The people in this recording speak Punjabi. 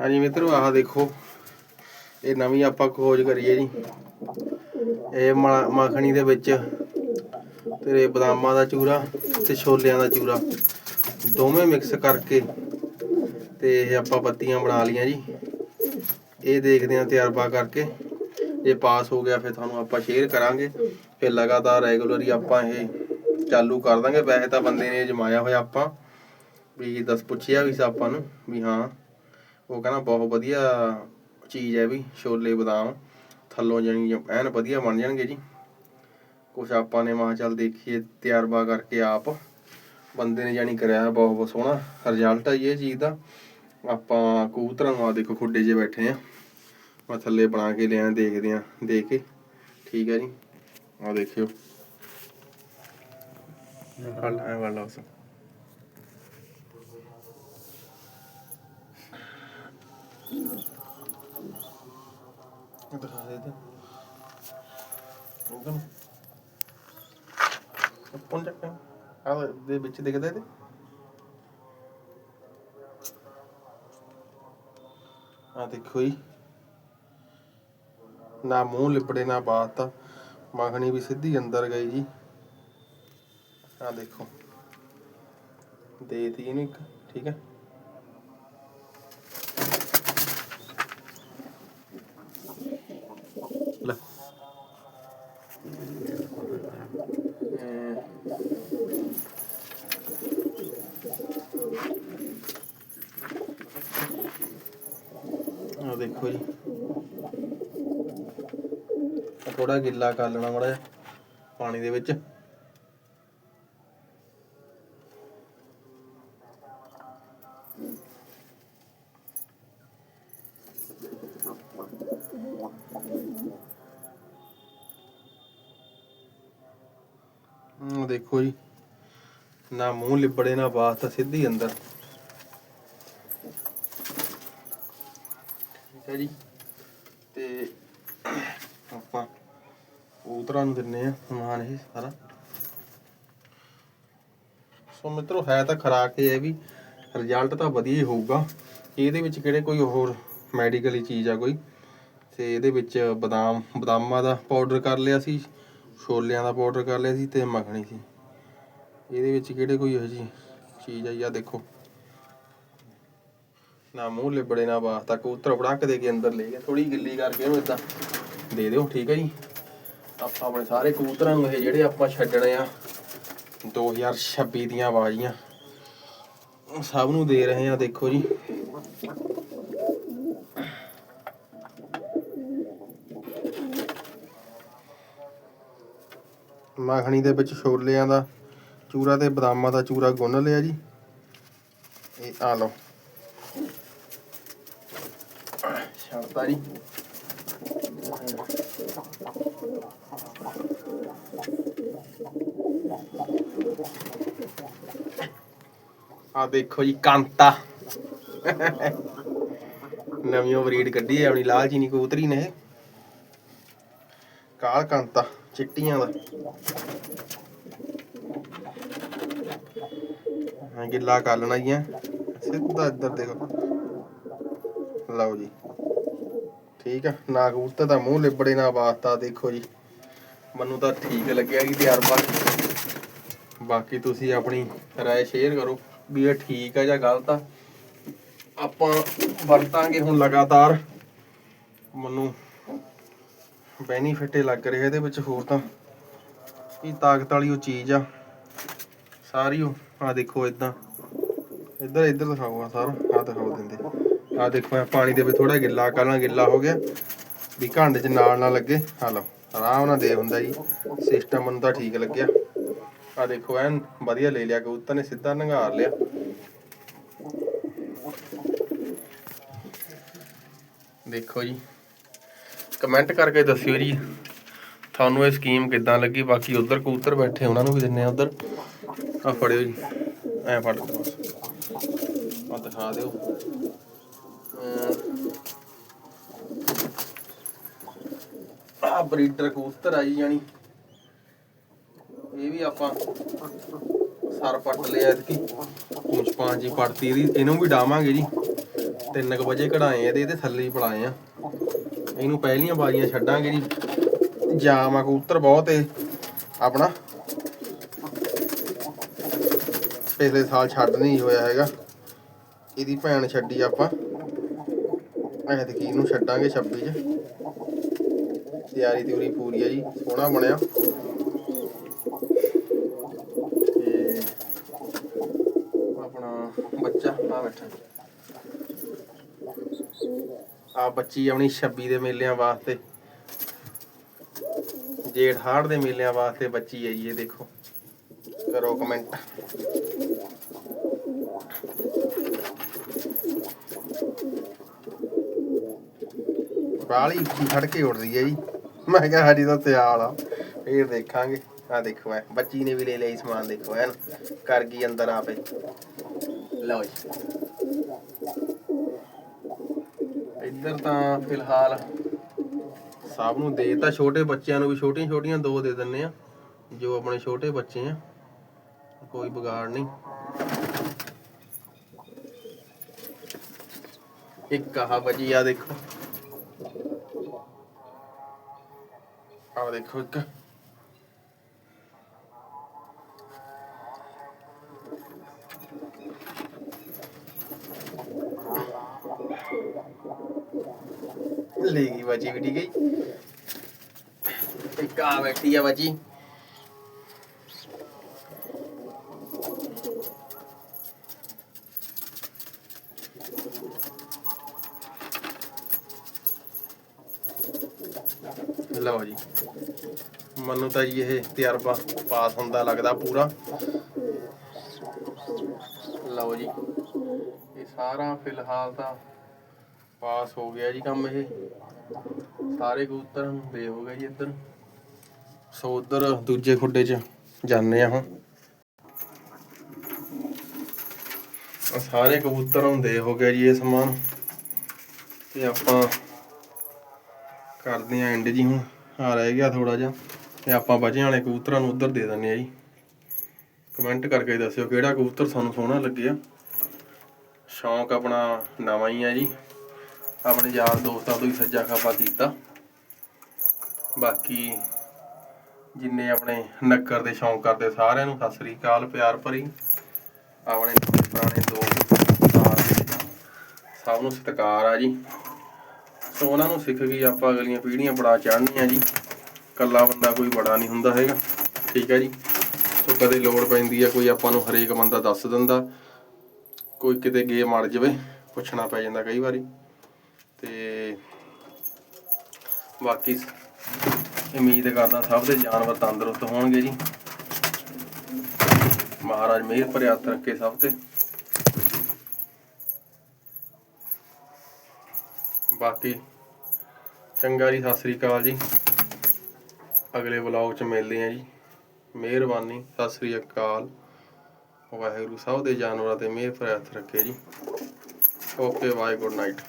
ਹਾਂਜੀ ਮਿੱਤਰੋ, ਆਹ ਦੇਖੋ। ਇਹ ਨਵੀਂ ਆਪਾਂ ਖੋਜ ਕਰੀਏ ਜੀ। ਇਹ ਮ- ਮੱਖਣੀ ਦੇ ਵਿੱਚ ਤੇਰੇ ਬਦਾਮਾਂ ਦਾ ਚੂਰਾ ਤੇ ਛੋਲਿਆਂ ਦਾ ਚੂਰਾ। ਦੋਵੇਂ ਮਿਕਸ ਕਰਕੇ ਤੇ ਇਹ ਆਪਾਂ ਪੱਤੀਆਂ ਬਣਾ ਲੀਆਂ ਜੀ। ਇਹ ਦੇਖਦੇ ਹਾਂ ਤਜਰਬਾ ਕਰਕੇ। ਜੇ ਪਾਸ ਹੋ ਗਿਆ ਫਿਰ ਤੁਹਾਨੂੰ ਆਪਾਂ ਸ਼ੇਅਰ ਕਰਾਂਗੇ। ਫਿਰ ਲਗਾਤਾਰ ਰੈਗੂਲਰ ਹੀ ਆਪਾਂ ਇਹ ਚਾਲੂ ਕਰ ਦਾਂਗੇ। ਵੈਸੇ ਤਾਂ ਬੰਦੇ ਨੇ ਜਮਾਇਆ ਹੋਇਆ ਆਪਾਂ ਵੀ ਦੱਸ ਪੁੱਛਿਆ ਵੀ ਸੀ ਆਪਾਂ ਨੂੰ ਵੀ ਹਾਂ ਉਹ ਕਹਿੰਦਾ ਬਹੁਤ ਵਧੀਆ ਚੀਜ਼ ਹੈ ਵੀ, ਛੋਲੇ, ਬਦਾਮ ਥੱਲੋਂ ਜਾਣੀ ਐਨ ਵਧੀਆ ਬਣ ਜਾਣਗੇ ਜੀ। ਕੁਛ ਆਪਾਂ ਨੇ ਮਾ ਚੱਲ ਦੇਖੀਏ, ਤਜਰਬਾ ਕਰਕੇ ਆਪ ਬੰਦੇ ਨੇ ਜਾਣੀ ਕਰਿਆ ਬਹੁਤ ਬਹੁਤ ਸੋਹਣਾ ਰਿਜ਼ਲਟ ਆ ਜੀ ਇਹ ਚੀਜ਼ ਦਾ। ਆਪਾਂ ਕਬੂਤਰਾਂ ਨੂੰ ਆ ਦੇਖੋ ਖੁੱਡੇ 'ਚ ਬੈਠੇ ਆ। ਮੈਂ ਥੱਲੇ ਬਣਾ ਕੇ ਲਿਆ ਦੇਖਦੇ ਆ ਦੇਖ ਕੇ। ਠੀਕ ਹੈ ਜੀ। ਆ ਦੇਖਿਓ। ਹਲ ਐ ਵਾਲਾ ਉਸ। ਦਿਖਾ ਦੇ ਤੇ ਉਹ ਪੁੰਨ ਆ ਦੇ ਵਿੱਚ ਦਿਖਦਾ ਇਹਦੇ। ਆ ਦੇਖੋ ਜੀ। ਨਾ ਮੂੰਹ ਲਿਪੜੇ ਨਾ ਬਾਤ। ਤਾਂ ਮੱਖਣੀ ਵੀ ਸਿੱਧੀ ਅੰਦਰ ਗਈ ਜੀ। ਆ ਦੇਖੋ। ਦੇਤੀ ਇਹਨੂੰ ਇੱਕ, ਠੀਕ ਹੈ। ਆ ਦੇਖੋ ਜੀ। ਥੋੜਾ ਗਿੱਲਾ ਕਰ ਲੈਣਾ ਮਾੜਾ ਜਿਹਾ ਪਾਣੀ ਦੇ ਵਿੱਚ। ਹਮ, ਦੇਖੋ ਜੀ। ਨਾ ਮੂੰਹ ਲਿਬੜੇ, ਨਾ ਬਾਤ, ਤਾਂ ਸਿੱਧੀ ਅੰਦਰ। ਠੀਕ ਹੈ ਜੀ। ਤੇ ਆਪਾਂ ਉਤਰਾਂ ਨੂੰ ਦਿੰਨੇ ਆ ਸਮਾਨ ਇਹ ਸਾਰਾ। ਸੋ ਮਿੱਤਰੋ, ਹੈ ਤਾਂ ਖਰਾਕ ਇਹ ਹੈ ਵੀ ਰਿਜ਼ਲਟ ਤਾਂ ਵਧੀਆ ਹੀ ਹੋਊਗਾ। ਇਹਦੇ ਵਿੱਚ ਕਿਹੜੇ ਕੋਈ ਹੋਰ ਮੈਡੀਕਲੀ ਚੀਜ਼ ਆ ਕੋਈ? ਤੇ ਇਹਦੇ ਵਿੱਚ ਬਦਾਮ, ਬਦਾਮਾਂ ਦਾ ਪਾਊਡਰ ਕਰ ਲਿਆ ਸੀ। ਛੋਲਿਆਂ ਦਾ ਪਾਊਡਰ ਕਰ ਲਿਆ ਸੀ ਤੇ ਮੱਖਣੀ ਸੀ। ਇਹਦੇ ਵਿੱਚ ਕਿਹੜੇ ਕੋਈ ਇਹੋ ਜਿਹੀ ਚੀਜ਼ ਆ ਦੇਖੋ। ਨਾ ਮੂੰਹ ਲਿਬੜੇ, ਨਾ ਵਾਸਤਾ ਕਬੂਤਰ ਫੜਕ ਦੇ ਕੇ ਅੰਦਰ ਲੈ ਗਿਆ। ਥੋੜੀ ਗਿੱਲੀ ਕਰਕੇ ਇਹਨੂੰ ਇਦਾਂ ਦੇ ਦਿਓ, ਠੀਕ ਹੈ ਜੀ? ਆਪਾਂ ਆਪਣੇ ਸਾਰੇ ਕਬੂਤਰਾਂ ਨੂੰ ਇਹ ਜਿਹੜੇ ਆਪਾਂ ਛੱਡਣੇ ਆ 2026 ਦੀਆਂ ਬਾਜ਼ੀਆਂ ਸਭ ਨੂੰ ਦੇ ਰਹੇ ਆ, ਦੇਖੋ ਜੀ। ਮੱਖਣੀ ਦੇ ਵਿੱਚ ਛੋਲਿਆਂ ਦਾ ਚੂਰਾ ਤੇ ਬਦਾਮਾਂ ਦਾ ਚੂਰਾ ਗੁੰਨ ਲਿਆ ਜੀ। ਇਹ ਆ ਲਓ। ਛੱਡਤਾ ਜੀ। ਆ ਦੇਖੋ ਜੀ, ਕਾਂਤਾ। ਨਵੀਂ ਬਰੀਡ ਕੱਢੀ ਹੈ, ਆਪਣੀ ਲਾਲ ਚੀਨੀ ਕਬੂਤਰੀ ਨੇ ਕਾਲ ਕਾਂਤਾ। ਚਿੱਟੀਆਂ ਦਾ ਹਾਂ ਗਿੱਲਾ ਕਰ ਲੈਣਾ ਜੀ ਸਿੱਧਾ ਇੱਧਰ ਦੇਖੋ। ਲਓ ਜੀ। ਠੀਕ ਆ। ਨਾ ਕਬੂਤਰ ਦਾ ਮੂੰਹ ਲਿਬੜੇ, ਨਾ ਵਾਸਤਾ ਦੇਖੋ ਜੀ। ਮੈਨੂੰ ਤਾਂ ਠੀਕ ਲੱਗਿਆ ਜੀ ਤਜਰਬਾ। ਬਾਕੀ ਤੁਸੀਂ ਆਪਣੀ ਰਾਏ ਸ਼ੇਅਰ ਕਰੋ ਵੀ ਇਹ ਠੀਕ ਆ ਜਾਂ ਗਲਤ ਆ। ਆਪਾਂ ਵਰਤਾਂਗੇ ਹੁਣ ਲਗਾਤਾਰ। ਮੈਨੂੰ ਬੈਨੀਫਿਟ ਹੀ ਲੱਗ ਰਿਹਾ ਇਹਦੇ ਵਿੱਚ ਹੋਰ ਤਾਂ ਇਹ ਤਾਕਤ ਵਾਲੀ ਉਹ ਚੀਜ਼ ਆ। ਸਾਰੀ ਉਹ ਆ ਦੇਖੋ ਇਦਾਂ ਇੱਧਰ ਇੱਧਰ ਦਿਖਾਓ ਆ ਸਾਰਾ ਆ ਦਿਖਾਓ ਦਿੰਦੇ। ਆ ਦੇਖੋ ਇਹ ਪਾਣੀ ਦੇ ਵਿੱਚ ਥੋੜਾ ਗਿੱਲਾ ਕਰਨਾ ਗਿੱਲਾ ਹੋ ਗਿਆ। ਵੀ ਘੰਡ 'ਚ ਨਾਲ ਨਾ ਲੱਗੇ। ਆ ਲਓ, ਆਰਾਮ ਨਾਲ ਦੇ ਹੁੰਦਾ ਜੀ। ਸਿਸਟਮ ਮੈਨੂੰ ਤਾਂ ਠੀਕ ਲੱਗਿਆ। ਆ ਦੇਖੋ, ਐਨ ਵਧੀਆ ਲੈ ਲਿਆ ਕਬੂਤਰ ਨੇ, ਸਿੱਧਾ ਨੰਗਾਰ ਲਿਆ। ਦੇਖੋ ਜੀ। ਕਮੈਂਟ ਕਰਕੇ ਦੱਸਿਓ ਜੀ। ਤੁਹਾਨੂੰ ਇਹ ਸਕੀਮ ਕਿੱਦਾਂ ਲੱਗੀ? ਬਾਕੀ ਉਧਰ ਕਬੂਤਰ ਬੈਠੇ, ਉਹਨਾਂ ਨੂੰ ਵੀ ਦਿੰਨੇ ਆ ਉਧਰ। ਆ ਫੜਿਓ ਜੀ। ਐ ਫੜ ਲਓ ਬਸ। ਆ ਦਿਖਾ ਦਿਓ। ਆ ਬਰੀਡਰ ਕਬੂਤਰ ਆ ਜਾਣੀ ਇਹ ਵੀ ਆਪਾਂ ਸਰ ਪੱਟ ਲਿਆ ਇਤਕੀ ਪੂੰਛ ਪਾਂਚ ਜੀ ਪੱਟਤੀ ਇਹਦੀ, ਇਹਨੂੰ ਵੀ ਡਾਵਾਂਗੇ ਜੀ। 3:00 ਵਜੇ ਕਢਾਏ ਇਹਦੇ ਤੇ ਥੱਲੇ ਹੀ ਪਲਾਏ ਆ। ਇਹਨੂੰ ਪਹਿਲੀਆਂ ਬਾਜ਼ੀਆਂ ਛੱਡਾਂਗੇ ਜੀ। ਜਾਮ ਆ, ਕਬੂਤਰ ਬਹੁਤ ਏ। ਆਪਣਾ। ਪਿਛਲੇ ਸਾਲ ਛੱਡ ਨਹੀਂ ਹੋਇਆ ਹੈਗਾ। ਇਹਦੀ ਭੈਣ ਛੱਡੀ ਆਪਾਂ। ਐਤਕੀ ਇਹਨੂੰ ਛੱਡਾਂਗੇ 26 ਚ। ਤਿਆਰੀ ਤਿਉਰੀ ਪੂਰੀ ਆ ਜੀ। ਸੋਹਣਾ ਬਣਿਆ। ਤੇ ਆਪਣਾ ਬੱਚਾ ਆ ਬੈਠਾ ਆ ਬੱਚੀ ਆਪਣੀ 26 ਦੇ ਮੇਲਿਆਂ ਵਾਸਤੇ, ਜੇਠ ਹਾੜ ਦੇ ਮੇਲਿਆਂ ਵਾਸਤੇ ਬੱਚੀ ਹੈ ਜੀ ਇਹ ਦੇਖੋ। ਕਰੋ ਕਮੈਂਟ ਬਾਲੀ ਉੱਚੀ ਖੜ ਕੇ ਉੱਡਦੀ ਹੈ ਜੀ। ਮੈਂ ਕਿਹਾ ਸਾਡੀ ਤਾਂ ਸਿਆਲ ਆ। ਫੇਰ ਦੇਖਾਂਗੇ। ਆ ਦੇਖੋ ਐ, ਬੱਚੀ ਨੇ ਵੀ ਲੈ ਲਈ ਸਮਾਨ, ਦੇਖੋ ਐਨ। ਕਰ ਗਈ ਅੰਦਰ ਆਪੇ। ਲਓ ਜੀ। ਇੱਧਰ ਤਾਂ ਫਿਲਹਾਲ ਸਭ ਨੂੰ ਦੇ ਤਾਂ ਛੋਟੇ ਬੱਚਿਆਂ ਨੂੰ ਵੀ ਛੋਟੀਆਂ ਛੋਟੀਆਂ ਦੋ ਦੇ ਦਿੰਨੇ ਆ, ਜੋ ਆਪਣੇ ਛੋਟੇ ਬੱਚੇ ਆ, ਕੋਈ ਵਿਗਾੜ ਨਹੀਂ। ਇੱਕ ਆਹ ਬਜੀ ਆ ਦੇਖੋ। ਆ ਦੇਖੋ ਇੱਕ। ਲੈ ਗਈ ਵੀ, ਠੀਕ ਹੈ ਜੀ। ਇੱਕ ਆ ਬੈਠੀ ਆ ਬਚੀ ਲਓ ਜੀ। ਮੈਨੂੰ ਤਾਂ ਜੀ ਇਹ ਤਜਰਬਾ ਪਾਸ ਹੁੰਦਾ ਲੱਗਦਾ ਪੂਰਾ। ਲਓ ਜੀ। ਇਹ ਸਾਰਾ ਫਿਲਹਾਲ ਤਾਂ ਪਾਸ ਹੋ ਗਿਆ ਜੀ ਕੰਮ ਇਹ। ਸਾਰੇ ਕਬੂਤਰ ਦੇ ਹੋ ਗਏ ਜੀ ਇੱਧਰ। ਸੋ ਉਧਰ ਦੂਜੇ ਖੁੱਡੇ 'ਚ ਜਾਂਦੇ ਆ ਹੁਣ। ਸਾਰੇ ਕਬੂਤਰ ਹੁੰਦੇ ਹੋ ਗਿਆ ਜੀ ਇਹ ਸਮਾਨ। ਤੇ ਆਪਾਂ ਕਰਦੇ ਆ ਐਂਡ ਜੀ ਹੁਣ। ਆ ਰਹਿ ਗਿਆ ਥੋੜਾ ਜਿਹਾ। ਤੇ ਆਪਾਂ ਬਚੇ ਵਾਲੇ ਕਬੂਤਰਾਂ ਨੂੰ ਉਧਰ ਦੇ ਦਿੰਨੇ ਆ ਜੀ। ਕਮੈਂਟ ਕਰਕੇ ਦੱਸਿਓ ਕਿਹੜਾ ਕਬੂਤਰ ਸਾਨੂੰ ਸੋਹਣਾ ਲੱਗਿਆ। ਸ਼ੌਂਕ ਆਪਣਾ ਨਵਾਂ ਹੀ ਆ ਜੀ। ਆਪਣੇ ਯਾਰ ਦੋਸਤਾਂ ਤੋਂ ਹੀ ਸੱਜਾ ਖਾਪਾ ਕੀਤਾ। ਬਾਕੀ ਜਿੰਨੇ ਆਪਣੇ ਨੱਕਰ ਦੇ ਸ਼ੌਂਕ ਕਰਦੇ ਸਾਰਿਆਂ ਨੂੰ ਸਤਿ ਸ੍ਰੀ ਅਕਾਲ, ਪਿਆਰ ਭਰੀ। ਆਪਣੇ ਪੁਰਾਣੇ ਦੋਸਤ ਸਭ ਨੂੰ ਸਤਿਕਾਰ ਆ ਜੀ। ਸੋ ਉਹਨਾਂ ਨੂੰ ਸਿੱਖ ਕੇ ਆਪਾਂ ਅਗਲੀਆਂ ਪੀੜ੍ਹੀਆਂ ਬੜਾ ਚੜ੍ਹਨੀਆਂ ਜੀ। ਕੱਲਾ ਬੰਦਾ ਕੋਈ ਬੜਾ ਨਹੀਂ ਹੁੰਦਾ ਹੈਗਾ, ਠੀਕ ਹੈ ਜੀ। ਸੋ ਕਦੇ ਲੋੜ ਪੈਂਦੀ ਆ ਕੋਈ ਆਪਾਂ ਨੂੰ ਹਰੇਕ ਬੰਦਾ ਦੱਸ ਦਿੰਦਾ। ਕੋਈ ਕਿਤੇ ਗੇਮ ਅੜ ਜਾਵੇ, ਪੁੱਛਣਾ ਪੈ ਜਾਂਦਾ ਕਈ ਵਾਰੀ। ਤੇ ਬਾਕੀ ਉਮੀਦ ਕਰਦਾ ਸਭ ਦੇ ਜਾਨਵਰ ਤੰਦਰੁਸਤ ਹੋਣਗੇ ਜੀ। ਮਹਾਰਾਜ ਮਿਹਰ ਭਰੇ ਰੱਖੇ ਸਭ ਤੇ। ਬਾਕੀ ਚੰਗਾ ਜੀ, ਸਤਿ ਸ੍ਰੀ ਅਕਾਲ ਜੀ। ਅਗਲੇ ਵਲੌਗ ਚ ਮਿਲਦੇ ਆ ਜੀ। ਮਿਹਰਬਾਨੀ, ਸਤਿ ਸ੍ਰੀ ਅਕਾਲ। ਵਾਹਿਗੁਰੂ ਸਭ ਦੇ ਜਾਨਵਰਾਂ ਤੇ ਮਿਹਰ ਭਰੇ ਰੱਖੇ ਜੀ। Okay bye good night.